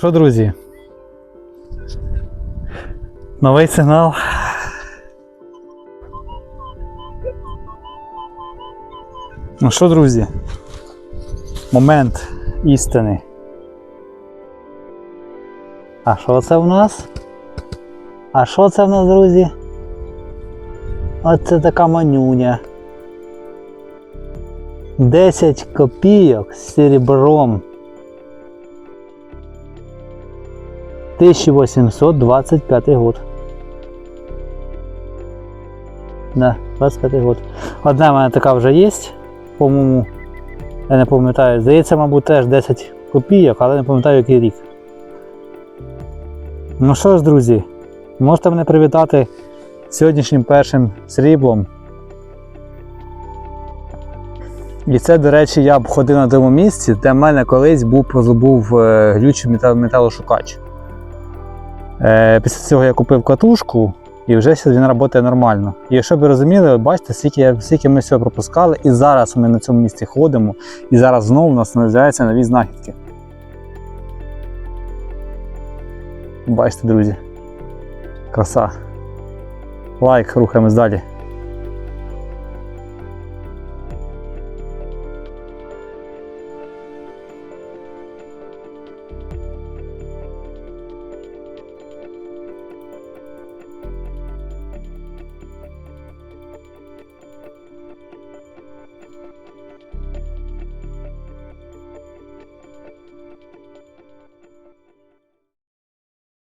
Що, друзі? Новий сигнал. Ну що, друзі? Момент істини. А що це в нас? А що це в нас, друзі? Оце така манюня. 10 копійок з серебром. 1825 год. Да, 25 год. Одна в мене така вже є, по-моєму. Я не пам'ятаю. Здається, мабуть, теж 10 копійок, але не пам'ятаю який рік. Ну що ж, друзі, можете мене привітати сьогоднішнім першим сріблом. І це, до речі, я б ходив на тому місці, де в мене колись був, був е, глючий метал- металошукач. Е, Після цього я купив катушку і вже він працює нормально. І якщо ви розуміли, бачите, скільки, скільки ми все пропускали, і зараз ми на цьому місці ходимо, і зараз знову у нас з'являються нові знахідки. Бачите, друзі. Краса. Лайк, рухаємось далі.